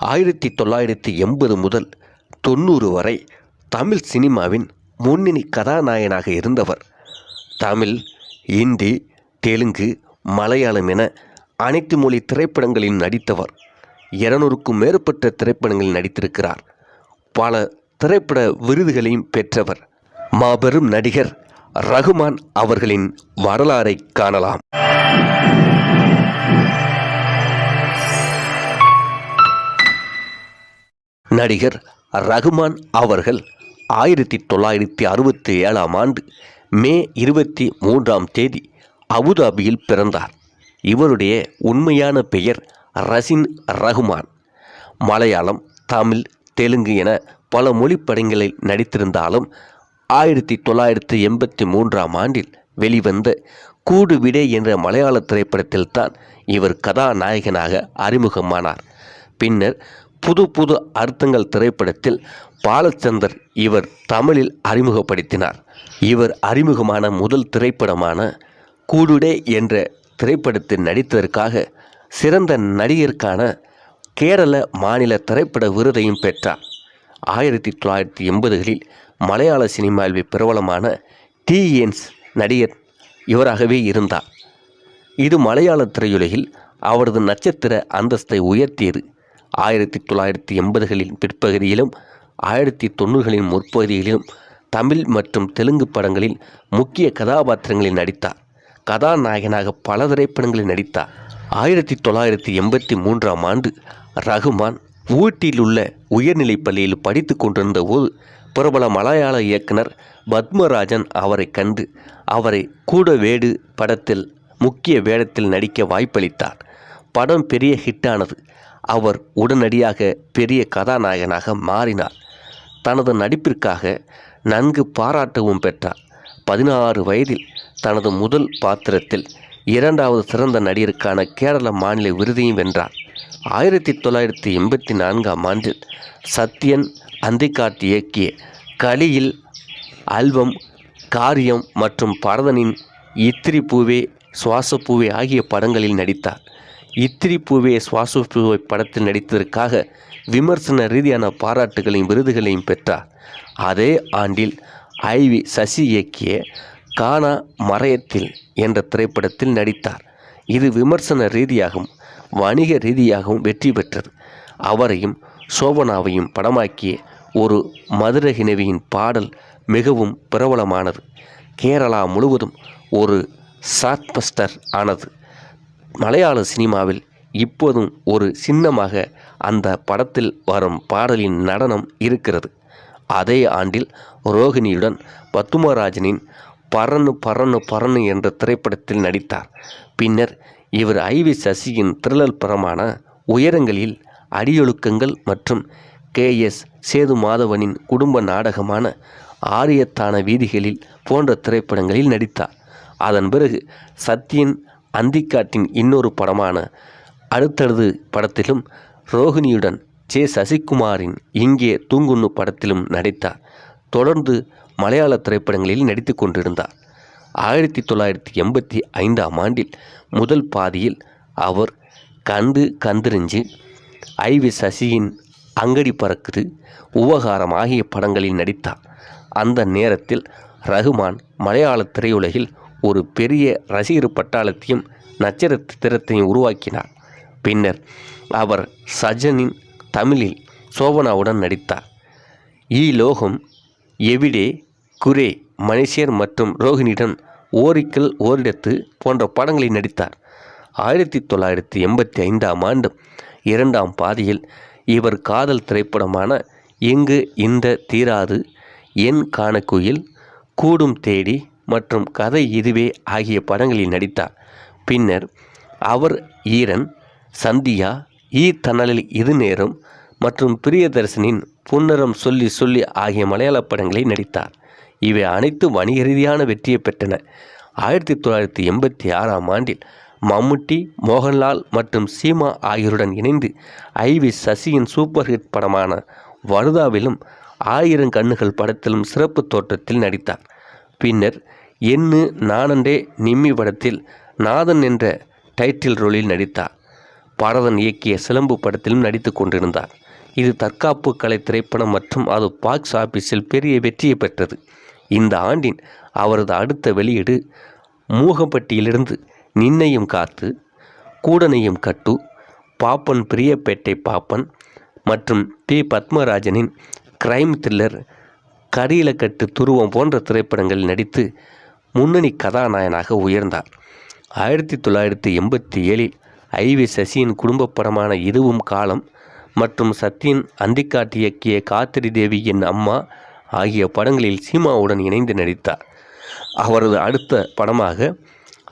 ஆயிரத்தி தொள்ளாயிரத்தி எண்பது முதல் தொண்ணூறு வரை தமிழ் சினிமாவின் முன்னணி கதாநாயகனாக இருந்தவர். தமிழ் இந்தி தெலுங்கு மலையாளம் என அனைத்து மொழி திரைப்படங்களில் நடித்தவர். இருநூறுக்கும் மேற்பட்ட திரைப்படங்களில் நடித்திருக்கிறார். பல திரைப்பட விருதுகளையும் பெற்றவர். மாபெரும் நடிகர் ரகுமான் அவர்களின் வரலாறை காணலாம். நடிகர் ரகுமான் அவர்கள் ஆயிரத்தி தொள்ளாயிரத்தி அறுபத்தி ஏழாம் ஆண்டு மே இருபத்தி மூன்றாம் தேதி அபுதாபியில் பிறந்தார். இவருடைய உண்மையான பெயர் ரசின் ரகுமான். மலையாளம் தமிழ் தெலுங்கு என பல மொழிப்படங்களில் நடித்திருந்தாலும் ஆயிரத்தி தொள்ளாயிரத்தி எண்பத்தி மூன்றாம் ஆண்டில் வெளிவந்த கூடு விடை என்ற மலையாள திரைப்படத்தில்தான் இவர் கதாநாயகனாக அறிமுகமானார். பின்னர் புது புது அர்த்தங்கள் திரைப்படத்தில் பாலச்சந்தர் இவர் தமிழில் அறிமுகப்படுத்தினார். இவர் அறிமுகமான முதல் திரைப்படமான கூடுடே என்ற திரைப்படத்தில் நடித்ததற்காக சிறந்த நடிகருக்கான கேரள மாநில திரைப்பட விருதையும் பெற்றார். ஆயிரத்தி தொள்ளாயிரத்தி எண்பதுகளில் மலையாள சினிமாவில் பிரபலமான டிஎன்ஸ் நடிகர் இவராகவே இருந்தார். இது மலையாள திரையுலகில் அவரது நட்சத்திர அந்தஸ்தை உயர்த்தியது. ஆயிரத்தி தொள்ளாயிரத்தி எண்பதுகளின் பிற்பகுதியிலும் ஆயிரத்தி தொண்ணூறுகளின் முற்பகுதியிலும் தமிழ் மற்றும் தெலுங்கு படங்களில் முக்கிய கதாபாத்திரங்களில் நடித்தார். கதாநாயகனாக பல திரைப்படங்களில் நடித்தார். ஆயிரத்தி தொள்ளாயிரத்தி எண்பத்தி மூன்றாம் ஆண்டு ரகுமான் ஊட்டியில் உள்ள உயர்நிலைப் பள்ளியில் படித்து கொண்டிருந்த போது பிரபல மலையாள இயக்குனர் பத்மராஜன் அவரை கண்டு அவரை கூட வேடு படத்தில் முக்கிய வேடத்தில் நடிக்க வாய்ப்பளித்தார். படம் பெரிய ஹிட்டானது அவர் உடனடியாக பெரிய கதாநாயகனாக மாறினார். தனது நடிப்பிற்காக நன்கு பாராட்டவும் பெற்றார். பதினாறு வயதில் தனது முதல் பாத்திரத்தில் இரண்டாவது சிறந்த நடிகருக்கான கேரள மாநில விருதையும் வென்றார். ஆயிரத்தி தொள்ளாயிரத்தி எண்பத்தி நான்காம் ஆண்டில் சத்யன் அந்திகாட் இயக்கிய கலியில் அல்வம் காரியம் மற்றும் பரதனின் இத்திரி பூவே சுவாசப்பூவே ஆகிய படங்களில் நடித்தார். இத்திரி பூவே சுவாச படத்தில் நடித்ததற்காக விமர்சன ரீதியான பாராட்டுகளையும் விருதுகளையும் பெற்றார். அதே ஆண்டில் ஐவி சசி இயக்கிய கானா மறையத்தில் என்ற திரைப்படத்தில் நடித்தார். இது விமர்சன ரீதியாகவும் வணிக ரீதியாகவும் வெற்றி பெற்றது. அவரையும் சோபனாவையும் படமாக்கிய ஒரு மதுரகினவியின் பாடல் மிகவும் பிரபலமானது. கேரளா முழுவதும் ஒரு சாட்பஸ்டர் ஆனது. மலையாள சினிமாவில் இப்போதும் ஒரு சின்னமாக அந்த படத்தில் வரும் பாடலின் நடனம் இருக்கிறது. அதே ஆண்டில் ரோகிணியுடன் பத்துமராஜனின் பரணு பரணு பரணு என்ற திரைப்படத்தில் நடித்தார். பின்னர் இவர் ஐவி சசியின் திரளல் பரமான உயரங்களில் அடியொழுக்கங்கள் மற்றும் கே எஸ் சேது மாதவனின் குடும்ப நாடகமான ஆரியத்தான வீதிகளில் போன்ற திரைப்படங்களில் நடித்தார். அதன் பிறகு சத்யன் அந்திக்காட்டின் இன்னொரு படமான அடுத்தடுது படத்திலும் ரோகிணியுடன் ஜே சசிகுமாரின் இங்கே தூங்குன்னு படத்திலும் நடித்தார். தொடர்ந்து மலையாள திரைப்படங்களில் நடித்து கொண்டிருந்தார். ஆயிரத்தி தொள்ளாயிரத்தி எண்பத்தி ஐந்தாம் ஆண்டில் முதல் பாதியில் அவர் கந்து கந்திரிஞ்சு ஐவி சசியின் அங்கடி பறக்குது உபகாரம் ஆகிய படங்களில் நடித்தார். அந்த நேரத்தில் ரகுமான் மலையாள திரையுலகில் ஒரு பெரிய ரசிகர் பட்டாளத்தையும் நட்சத்திரத்தையும் உருவாக்கினார். பின்னர் அவர் சஜனின் தமிழில் சோபனாவுடன் நடித்தார். ஈ லோகம் எவிடே குரே மனுஷர் மற்றும் ரோஹிணியுடன் ஓரிக்கல் ஓரிடத்து போன்ற படங்களில் நடித்தார். ஆயிரத்தி தொள்ளாயிரத்தி எண்பத்தி ஐந்தாம் ஆண்டு இரண்டாம் பாதியில் இவர் காதல் திரைப்படமான எங்கு இந்த தீராது என் காணக்குயில் கூடும் தேடி மற்றும் கதை இதுவே ஆகிய படங்களில் நடித்தார். பின்னர் அவர் ஈரன் சந்தியா ஈ தணலில் இது நேரம் மற்றும் பிரியதர்சனின் புன்னரம் சொல்லி சொல்லி ஆகிய மலையாள படங்களில் நடித்தார். இவை அனைத்து வணிக ரீதியான வெற்றியை பெற்றன. ஆயிரத்தி தொள்ளாயிரத்தி எண்பத்தி ஆறாம் ஆண்டில் மம்முட்டி மோகன்லால் மற்றும் சீமா ஆகியோருடன் இணைந்து ஐவி சசியின் சூப்பர் ஹிட் படமான வருதாவிலும் ஆயிரம் கண்ணுகள் படத்திலும் சிறப்பு தோற்றத்தில் நடித்தார். பின்னர் என்னு நானண்டே நிம்மி படத்தில் நாதன் என்ற டைட்டில் ரோலில் நடித்தார். பரதன் இயக்கிய சிலம்பு படத்திலும் நடித்து கொண்டிருந்தார். இது தற்காப்பு கலை திரைப்படம் மற்றும் அது பாக்ஸ் ஆபீஸில் பெரிய வெற்றியை பெற்றது. இந்த ஆண்டின் அவரது அடுத்த வெளியீடு மூகப்பட்டியிலிருந்து நின்னையும் காத்து கூடனையும் கட்டு பாப்பன் பிரியப்பேட்டை பாப்பன் மற்றும் பி. பத்மராஜனின் கிரைம் த்ரில்லர் கரியிலக்கட்டு துருவம் போன்ற திரைப்படங்களில் நடித்து முன்னணி கதாநாயகனாக உயர்ந்தார். ஆயிரத்தி தொள்ளாயிரத்தி எண்பத்தி ஏழில் ஐ வி சசியின் குடும்ப படமான இதுவும் காலம் மற்றும் சத்யன் அந்திக்காட்டு இயக்கிய காத்திரி தேவி என் அம்மா ஆகிய படங்களில் சீமாவுடன் இணைந்து நடித்தார். அவரது அடுத்த படமாக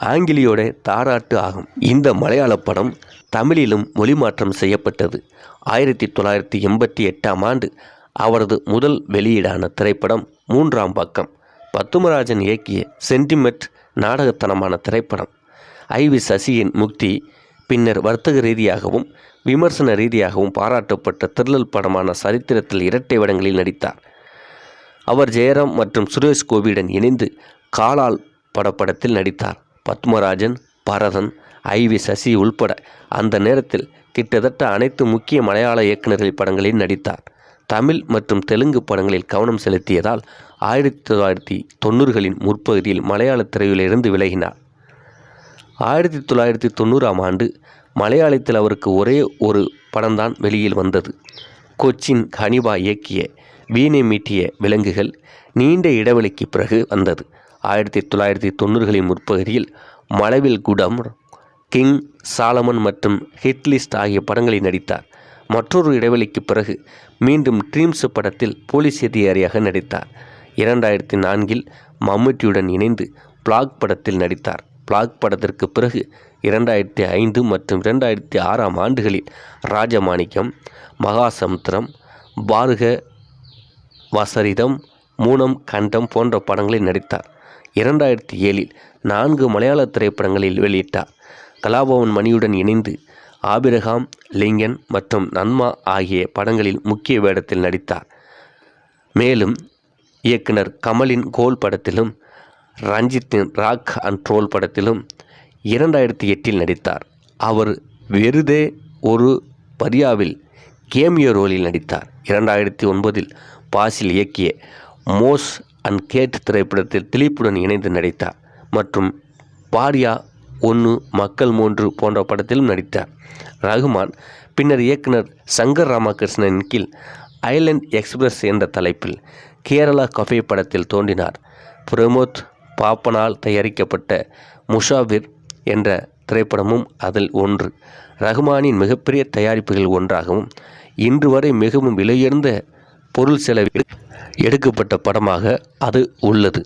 ஆங்கிலியோட தாராட்டு ஆகும். இந்த மலையாள படம் தமிழிலும் மொழிமாற்றம் செய்யப்பட்டது. ஆயிரத்தி தொள்ளாயிரத்தி எண்பத்தி எட்டாம் ஆண்டு அவரது முதல் வெளியீடான திரைப்படம் மூன்றாம் பக்கம். பத்துமராஜன் இயக்கிய சென்டிமெண்ட் நாடகத்தனமான திரைப்படம். ஐ வி சசியின் முக்தி பின்னர் வர்த்தக ரீதியாகவும் விமர்சன ரீதியாகவும் பாராட்டப்பட்ட திருளல் படமான சரித்திரத்தில் இரட்டை வடங்களில் நடித்தார். அவர் ஜெயராம் மற்றும் சுரேஷ் கோபியுடன் இணைந்து காலால் படப்படத்தில் நடித்தார். பத்மராஜன் பரதன் ஐ வி சசி உள்பட அந்த நேரத்தில் கிட்டத்தட்ட அனைத்து முக்கிய மலையாள இயக்குநர்கள் படங்களில் நடித்தார். தமிழ் மற்றும் தெலுங்கு படங்களில் கவனம் செலுத்தியதால் ஆயிரத்தி தொள்ளாயிரத்தி தொண்ணூறுகளின் முற்பகுதியில் மலையாள திரையிலிருந்து விலகினார். ஆயிரத்தி தொள்ளாயிரத்தி தொண்ணூறாம் ஆண்டு மலையாளத்தில் அவருக்கு ஒரே ஒரு படம்தான் வெளியில் வந்தது. கொச்சின் ஹனிபா இயக்கிய வீணை மீட்டிய விலங்குகள் நீண்ட இடைவெளிக்கு பிறகு வந்தது. ஆயிரத்தி தொள்ளாயிரத்தி தொண்ணூறுகளின் முற்பகுதியில் மலவில் குடம் கிங் சாலமன் மற்றும் ஹிட்லிஸ்ட் ஆகிய படங்களில் நடித்தார். மற்றொரு இடைவெளிக்கு பிறகு மீண்டும் ட்ரீம்ஸ் படத்தில் போலீஸ் அதிகாரியாக நடித்தார். இரண்டாயிரத்தி நான்கில் மம்முட்டியுடன் இணைந்து பிளாக் படத்தில் நடித்தார். பிளாக் படத்திற்கு பிறகு இரண்டாயிரத்தி ஐந்து மற்றும் இரண்டாயிரத்தி ஆறாம் ஆண்டுகளில் ராஜமாணிக்கம் மகாசமுத்திரம் பாருக வசரிதம் மூனம் கண்டம் போன்ற படங்களில் நடித்தார். இரண்டாயிரத்தி ஏழில் நான்கு மலையாள திரைப்படங்களில் வெளியிட்டார். கலாபவன் மணியுடன் இணைந்து ஆபிரகாம் லிங்கன் மற்றும் நன்மா ஆகிய படங்களில் முக்கிய வேடத்தில் நடித்தார். மேலும் இயக்குனர் கமலின் கோல் படத்திலும் ரஞ்சித்தின் ராக் அண்ட் ட்ரோல் படத்திலும் இரண்டாயிரத்தி எட்டில் நடித்தார். அவர் வெறுதே ஒரு பரியாவில் கேமியோ ரோலில் நடித்தார். இரண்டாயிரத்தி ஒன்பதில் பாசில் இயக்கிய மோஸ் அண்ட் கேட் திரைப்படத்தில் திலீப்புடன் இணைந்து நடித்தார் மற்றும் பாரியா ஒன்று மக்கள் மூன்று போன்ற படத்திலும் நடித்தார். ரகுமான் பின்னர் இயக்குனர் சங்கர் ராமகிருஷ்ணன் கீழ் ஐலண்ட் எக்ஸ்பிரஸ் என்ற தலைப்பில் கேரளா கஃபே படத்தில் தோன்றினார். பிரமோத் பாப்பனால் தயாரிக்கப்பட்ட முஷாவிர் என்ற திரைப்படமும் அதில் ஒன்று. ரஹ்மானின் மிகப்பெரிய தயாரிப்புகள் ஒன்றாகவும் இன்று வரை மிகவும் விலையுயர்ந்த பொருள் செலவில் எடுக்கப்பட்ட படமாக அது உள்ளது.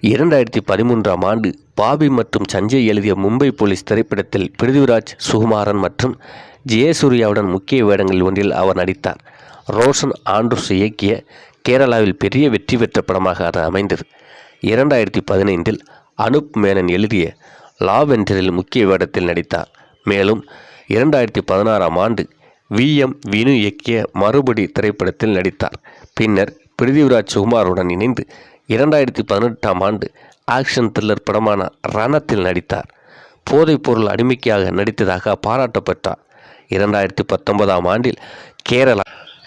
இரண்டாயிரத்தி பதிமூன்றாம் ஆண்டு பாபி மற்றும் சஞ்சய் எழுதிய மும்பை போலீஸ் திரைப்படத்தில் பிருத்திவிராஜ் சுகுமாரன் மற்றும் ஜெயசூர்யாவுடன் முக்கிய வேடங்களில் ஒன்றில் அவர் நடித்தார். ரோஷன் ஆண்ட்ரூஸ் இயக்கிய கேரளாவில் பெரிய வெற்றி பெற்ற படமாக அது அமைந்தது. இரண்டாயிரத்தி பதினைந்தில் அனுப் மேனன் எழுதிய லாவென்டரில் முக்கிய வேடத்தில் நடித்தார். மேலும் இரண்டாயிரத்தி பதினாறாம் ஆண்டு வி. எம். வினு இயக்கிய மறுபடி திரைப்படத்தில் நடித்தார். பின்னர் பிருத்திவிராஜ் சுகுமாருடன் இணைந்து இரண்டாயிரத்தி பதினெட்டாம் ஆண்டு ஆக்ஷன் த்ரில்லர் படமான ரணத்தில் நடித்தார். போதைப்பொருள் அடிமைக்காக நடித்ததாக பாராட்டப்பட்டார். இரண்டாயிரத்தி பத்தொன்பதாம் ஆண்டில் கேரளா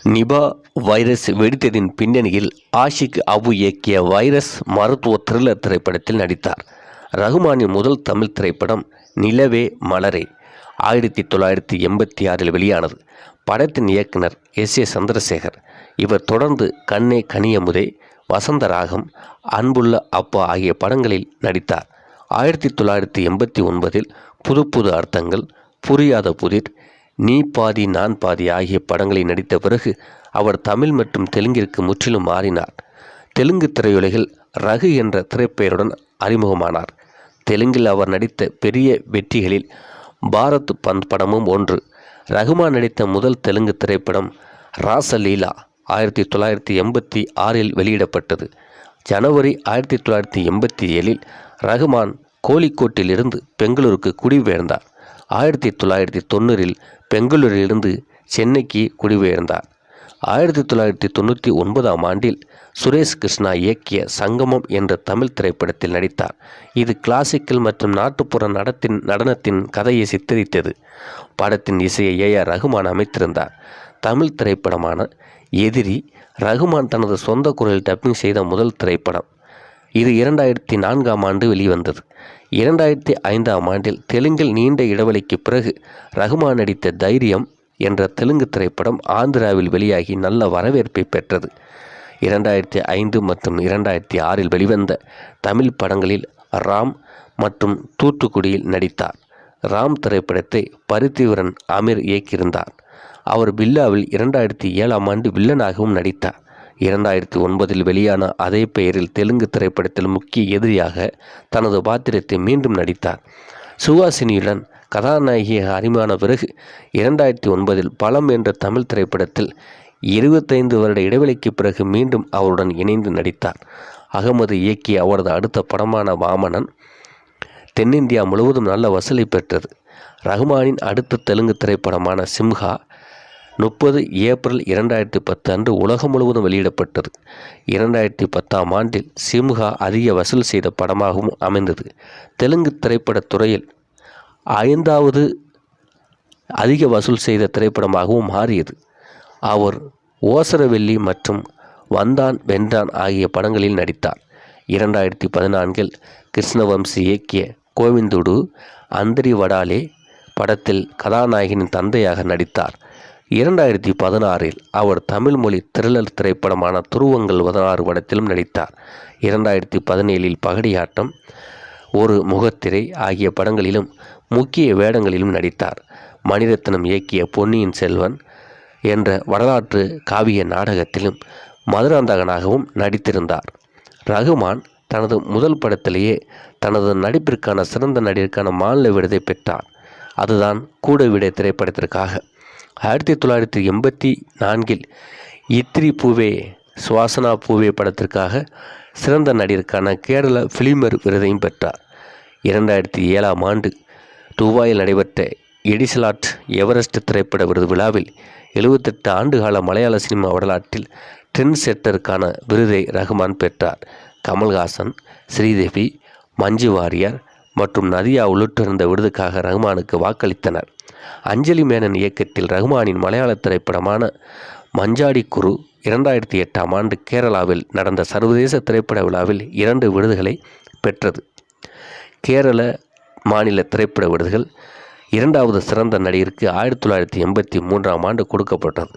நிபா வைரஸ் வெடித்ததின் பின்னணியில் ஆஷிக் அபு இயக்கிய வைரஸ் மருத்துவ த்ரில்லர் திரைப்படத்தில் நடித்தார். ரகுமானின் முதல் தமிழ் திரைப்படம் நிலவே மலரே ஆயிரத்தி தொள்ளாயிரத்தி எண்பத்தி ஆறில் வெளியானது. படத்தின் இயக்குனர் எஸ் ஏ சந்திரசேகர். இவர் தொடர்ந்து கண்ணே கனியமுதே வசந்த ராகம் அன்புள்ள அப்பா ஆகிய படங்களில் நடித்தார். ஆயிரத்தி தொள்ளாயிரத்தி எண்பத்தி ஒன்பதில் புது புது அர்த்தங்கள் புரியாத புதிர் நீ பாதி நான் பாதி ஆகிய படங்களில் நடித்த பிறகு அவர் தமிழ் மற்றும் தெலுங்கிற்கு முற்றிலும் மாறினார். தெலுங்கு திரையுலகில் ரகு என்ற திரைப்பெயருடன் அறிமுகமானார். தெலுங்கில் அவர் நடித்த பெரிய வெற்றிகளில் பாரத் பந்த் படமும் ஒன்று. ரகுமான் நடித்த முதல் தெலுங்கு திரைப்படம் ராசலீலா ஆயிரத்தி தொள்ளாயிரத்தி எண்பத்தி ஆறில் வெளியிடப்பட்டது. ஜனவரி ஆயிரத்தி தொள்ளாயிரத்தி எண்பத்தி ஏழில் ரகுமான் கோழிக்கோட்டிலிருந்து பெங்களூருக்கு குடிபெயர்ந்தார். ஆயிரத்தி தொள்ளாயிரத்தி தொண்ணூறில் பெங்களூரிலிருந்து சென்னைக்கு குடிபெயர்ந்தார். ஆயிரத்தி தொள்ளாயிரத்தி தொண்ணூற்றி ஒன்பதாம் ஆண்டில் சுரேஷ் கிருஷ்ணா இயக்கிய சங்கமம் என்ற தமிழ் திரைப்படத்தில் நடித்தார். இது கிளாசிக்கல் மற்றும் நாட்டுப்புற நடத்தின் நடனத்தின் கதையை சித்தரித்தது. படத்தின் இசையை ஏ ஆர் ரகுமான் அமைத்திருந்தார். தமிழ் திரைப்படமான எதிரி ரகுமான் தனது சொந்த குரலில் டப்பிங் செய்த முதல் திரைப்படம் இது இரண்டாயிரத்தி நான்காம் ஆண்டு வெளிவந்தது. இரண்டாயிரத்தி ஐந்தாம் ஆண்டில் தெலுங்கில் நீண்ட இடைவெளிக்கு பிறகு ரகுமான் நடித்த தைரியம் என்ற தெலுங்கு திரைப்படம் ஆந்திராவில் வெளியாகி நல்ல வரவேற்பை பெற்றது. இரண்டாயிரத்தி ஐந்து மற்றும் இரண்டாயிரத்தி ஆறில் வெளிவந்த தமிழ் படங்களில் ராம் மற்றும் தூத்துக்குடியில் நடித்தார். ராம் திரைப்படத்தை பருத்திவரன் அமீர் இயக்கியிருந்தார். அவர் பில்லாவில் இரண்டாயிரத்தி ஏழாம் ஆண்டு வில்லனாகவும் நடித்தார். இரண்டாயிரத்தி ஒன்பதில் வெளியான அதே பெயரில் தெலுங்கு திரைப்படத்தில் முக்கிய எதிரியாக தனது பாத்திரத்தை மீண்டும் நடித்தார். சுஹாசினியுடன் கதாநாயகியாக அறிமான பிறகு இரண்டாயிரத்தி ஒன்பதில் பலம் என்ற தமிழ் திரைப்படத்தில் இருபத்தைந்து வருட இடைவெளிக்கு பிறகு மீண்டும் அவருடன் இணைந்து நடித்தார். அகமது இயக்கிய அவரது அடுத்த படமான வாமனன் தென்னிந்தியா முழுவதும் நல்ல வசூலை பெற்றது. ரஹ்மானின் அடுத்த தெலுங்கு திரைப்படமான சிம்ஹா முப்பது ஏப்ரல் இரண்டாயிரத்தி பத்து அன்று உலகம் முழுவதும் வெளியிடப்பட்டது. இரண்டாயிரத்தி பத்தாம் ஆண்டில் சிம்ஹா அதிக வசூல் செய்த படமாகவும் அமைந்தது. தெலுங்கு திரைப்படத் துறையில் ஐந்தாவது அதிக வசூல் செய்த திரைப்படமாகவும் மாறியது. அவர் ஓசரவெள்ளி மற்றும் வந்தான் வென்றான் ஆகிய படங்களில் நடித்தார். இரண்டாயிரத்தி பதினான்கில் கிருஷ்ணவம்சி இயக்கிய கோவிந்துடு அந்தரி வடாலே படத்தில் கதாநாயகனின் தந்தையாக நடித்தார். இரண்டாயிரத்தி பதினாறில் அவர் தமிழ் மொழி த்ரில்லர் திரைப்படமான துருவங்கள் பதினாறு படத்திலும் நடித்தார். இரண்டாயிரத்தி பதினேழில் பகடியாட்டம் ஒரு முகத்திரை ஆகிய படங்களிலும் முக்கிய வேடங்களிலும் நடித்தார். மணிரத்னம் இயக்கிய பொன்னியின் செல்வன் என்ற வரலாற்று காவிய நாடகத்திலும் மதுராந்தகனாகவும் நடித்திருந்தார். ரகுமான் தனது முதல் படத்திலேயே தனது நடிப்பிற்கான சிறந்த நடிகருக்கான மாநில விருதை பெற்றார். அதுதான் கூட விட திரைப்படத்திற்காக. ஆயிரத்தி தொள்ளாயிரத்தி எண்பத்தி நான்கில் இத்திரி பூவே சுவாசனா பூவே படத்திற்காக சிறந்த நடிகருக்கான கேரள ஃபிலிமர் விருதையும் பெற்றார். இரண்டாயிரத்தி ஏழாம் ஆண்டு துபாயில் நடைபெற்ற எடிசலாட் எவரெஸ்ட் திரைப்பட விருது விழாவில் எழுபத்தெட்டு ஆண்டுகால மலையாள சினிமா வரலாற்றில் ட்ரெண்ட் செட்டருக்கான விருதை ரஹ்மான் பெற்றார். கமல்ஹாசன் ஸ்ரீதேவி மஞ்சு வாரியர் மற்றும் நதியா உள்ளிட்டிருந்த விருதுக்காக ரஹ்மானுக்கு வாக்களித்தனர். அஞ்சலி மேனன் இயக்கத்தில் ரஹ்மானின் மலையாள திரைப்படமான மஞ்சாடி குரு இரண்டாயிரத்தி எட்டாம் ஆண்டு கேரளாவில் நடந்த சர்வதேச திரைப்பட விழாவில் இரண்டு விருதுகளை பெற்றது. கேரள மாநில திரைப்பட விருதுகள் இரண்டாவது சிறந்த நடிகருக்கு ஆயிரத்தி தொள்ளாயிரத்தி எண்பத்தி மூன்றாம் ஆண்டு கொடுக்கப்பட்டது.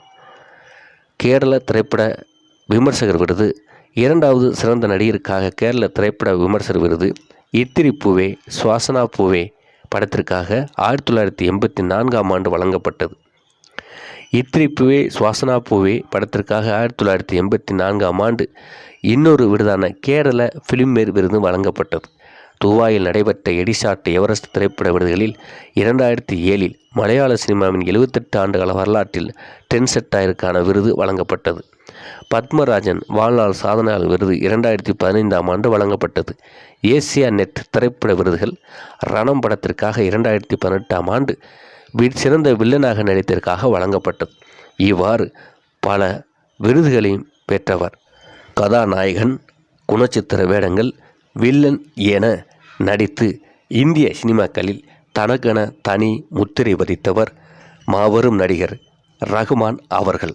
கேரள திரைப்பட விமர்சகர் விருது இரண்டாவது சிறந்த நடிகருக்காக கேரள திரைப்பட விமர்சகர் விருது இத்திரி பூவே சுவாசனா பூவே படத்திற்காக ஆயிரத்தி தொள்ளாயிரத்தி எண்பத்தி நான்காம் ஆண்டு வழங்கப்பட்டது. இத்திரி பூவே சுவாசனா பூவே படத்திற்காக ஆயிரத்தி தொள்ளாயிரத்தி எண்பத்தி நான்காம் ஆண்டு இன்னொரு விருதான கேரள ஃபிலிம்மேர் விருது வழங்கப்பட்டது. துபாயில் நடைபெற்ற எடிசாட் எவரெஸ்ட் திரைப்பட விருதுகளில் இரண்டாயிரத்தி ஏழில் மலையாள சினிமாவின் எழுபத்தெட்டு ஆண்டுகால வரலாற்றில் டென்செட்டாயிருக்கான விருது வழங்கப்பட்டது. பத்மராஜன் வாழ்நாள் சாதனையாளர் விருது இரண்டாயிரத்தி பதினைந்தாம் ஆண்டு வழங்கப்பட்டது. ஏசியா நெட் திரைப்பட விருதுகள் ரணம் படத்திற்காக இரண்டாயிரத்தி பதினெட்டாம் ஆண்டு வி- சிறந்த வில்லனாக நடித்ததற்காக வழங்கப்பட்டது. இவ்வாறு பல விருதுகளையும் பெற்றவர் கதாநாயகன் குணச்சித்திர வேடங்கள் வில்லன் என நடித்து இந்திய சினிமாக்களில் தனக்கென தனி முத்திரை பதித்தவர் மாபெரும் நடிகர் ரகுமான் அவர்கள்.